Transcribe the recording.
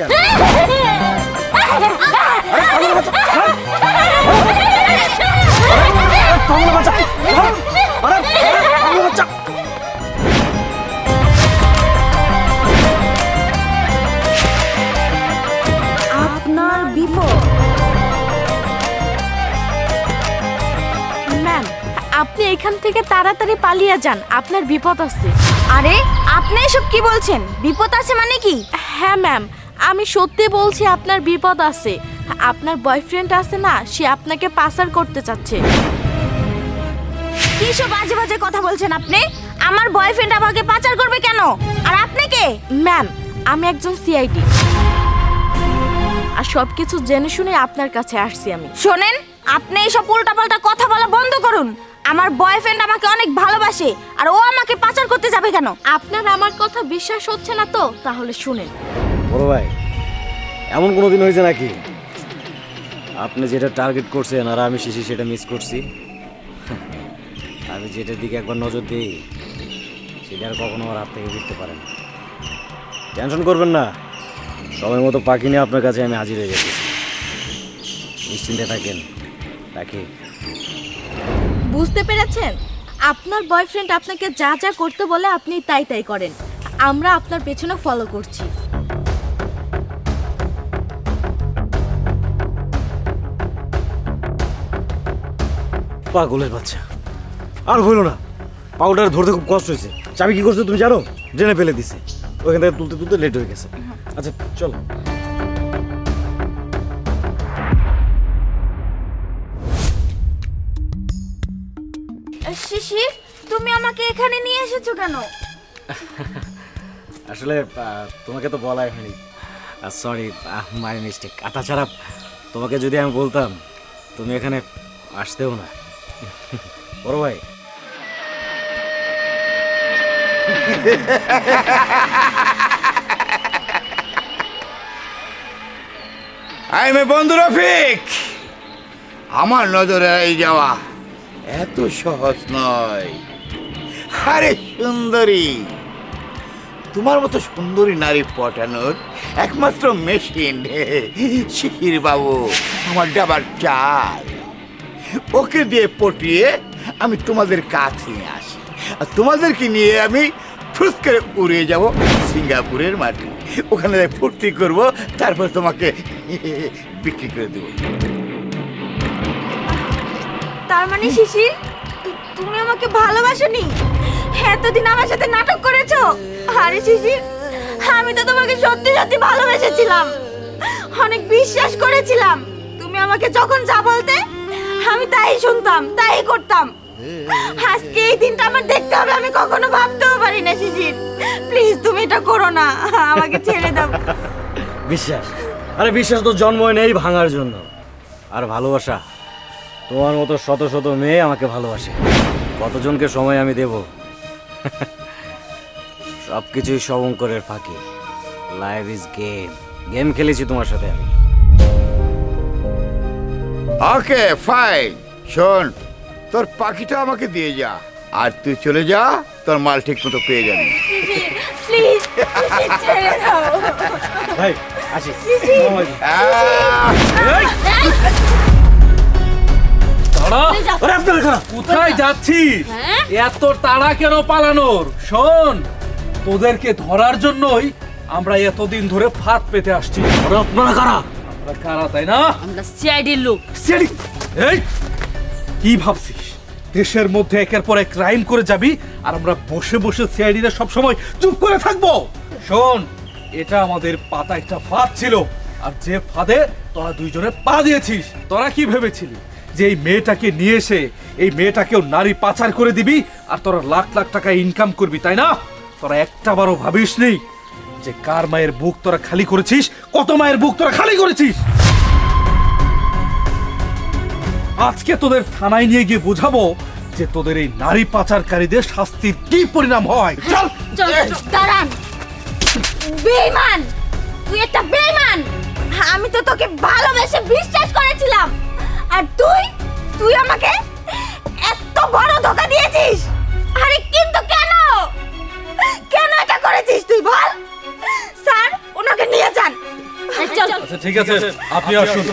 কেন? আপনার বিপদ। ম্যাম আপনি এখান থেকে তাড়াতাড়ি পালিয়ে যান। আপনার বিপদ আছে। আরে আপনি এসব কি বলছেন? বিপদ আছে মানে কি? হ্যাঁ ম্যাম। আমি সত্যি বলছি আপনার বিপদ আছে। আপনার বয়ফ্রেন্ড আছে না সে আপনাকে পাচার করতে চাচ্ছে। কি সব বাজে বাজে কথা বলছেন আপনি? আমার বয়ফ্রেন্ড আমাকে পাচার করবে কেন? আর আপনি কে? ম্যাম আমি একজন সিআইডি আর সব কিছু জেনে শুনে আপনার কাছে আসছি আমি। শোনেন আপনি এইসব উল্টাপাল্টা কথা বলা বন্ধ করুন। আমার বয়ফ্রেন্ড আমাকে অনেক ভালোবাসে আর ও আমাকে পাচার করতে যাবে কেন? আপনার আমার কথা বিশ্বাস হচ্ছে না তো? তাহলে শুনেন। বড় ভাই, এমন কোনো দিন হয়েছে নাকি? আপনি যেটা টার্গেট করছেন আর আমি শিশি সেটা মিস করছি, আমি যেটার দিকে একবার নজর দিই, সেটা আর কখনো আমার হাত থেকে ফিরতে পারে না। টেনশন করবেন না, সময় মতো পাখি নিয়ে আপনার কাছে আমি হাজির হয়ে যেতেছি নিশ্চিন্তে থাকেন, রাখি। বুঝতে পেরেছেন? আপনার বয়ফ্রেন্ড আপনাকে যা যা করতে বলে আপনি তাই তাই করেন। আমরা আপনার পেছনে ফলো করছি। পাগলের বাচ্চা। আর হইল না। পাউডার ধরতে খুব কষ্ট হয়েছে। চাবি কি করছে তুমি জানো? ড্রেনে ফেলে দিছে। ওখান থেকে তুলতে তুলতে লেট হয়ে গেছে। আচ্ছা চলো। শিশির তুমি আমাকে এখানে নিয়ে এসেছ কেন? আসলে তোমাকে তো বলাই হয়নি। সরি মাই মিস্টেক আর তাছাড়া তোমাকে যদি আমি বলতাম তুমি এখানে আসতেও না। আই মে বন্ধু রফিক, আমার নজরে এই যাওয়া এত সহজ নয়। আরে সুন্দরী, তোমার মতো সুন্দরী নারী পটানোর একমাত্র মেশিন শিখির বাবু আমার ডাবার চাই ওকে দিয়ে পটিয়ে আমি তোমাদের কাছে নিয়ে আসি। আর তোমাদেরকে নিয়ে আমি ফুস করে উড়ে যাব সিঙ্গাপুরের মাটি ওখানে ফুর্তি করব, তারপর তোমাকে বিক্রি করে দেবো। তার মানে শিশির, তুমি আমাকে ভালোবাসোনি? এতদিন আমার সাথে নাটক করেছ? আরে শিশির, আমি তো তোমাকে সত্যি সত্যি ভালোবেসেছিলাম। অনেক বিশ্বাস করেছিলাম। তুমি আমাকে যখন যা বলতে আমি তাই শুনতাম, তাই করতাম। আজকে এই দিনটা আমার দেখতে হবে, আমি কখনো ভাবতেও পারি না, শিশির। প্লিজ তুমি এটা করো না, আমাকে ছেড়ে দাও। বিশ্বাস। আরে বিশ্বাস, তো জন্ম নেই ভাঙার জন্য। আর ভালোবাসা, তোমার মতো শত শত মেয়ে আমাকে ভালোবাসে। কতজনকে সময় আমি দেব? সব কিছুই সবঙ্করের ফাঁকি। লাইফ ইজ গেম গেম খেলেছি তোমার সাথে আমি। ওকে ফাইন শোন তোর পাখিটা আমাকে দিয়ে যা। আর তুই চলে যা তোর মাল ঠিক মতো পেয়ে যাবি। প্লিজ ছেড়ে দাও। ভাই আসি। কোথায় যাচ্ছিস? এত তাড়া কেন পালানোর? শোন তোদেরকে ধরার জন্যই আমরা এতদিন ধরে ফাঁদ পেতে আসছি। আপনারা খারাপ আমরা কারা তাই না? আমরা সিআইডির লোক সেরি এই কি ভাবছিস? দেশের মধ্যে একের পর এক ক্রাইম করে যাবি আর আমরা বসে বসে সিআইডিরা সব সময় চুপ করে থাকব। শোন এটা আমাদের পাতা একটা ফাঁদ ছিল আর যে ফাঁদে তোরা দুইজনে পা দিয়েছিস। তোরা কি ভেবেছিলি যে এই মেয়েটাকে নিয়ে এসে এই মেয়েটাকেও নারী পাচার করে দিবি আর তোরা লাখ লাখ টাকা ইনকাম করবি তাই না? তোরা একটা বারও ভাবিস নেই যে কার মায়ের বুক তোরা খালি করেছিস? কত মায়ের বুক তোরা খালি করেছিস? আজকে তোদের থানায় নিয়ে গিয়ে বোঝাবো যে তোদের এই নারী পাচারকারীদের শাস্তির কি পরিণাম হয়। চল! দাঁড়ান। বেইমান! তুই একটা বেইমান! আমি তো তোকে ভালোবেসে বিশ্বাস করেছিলাম। আর তুই তুই আমাকে এত বড় ধোকা দিয়েছিস। আরে আচ্ছা ঠিক আছে? আপনি আসুন।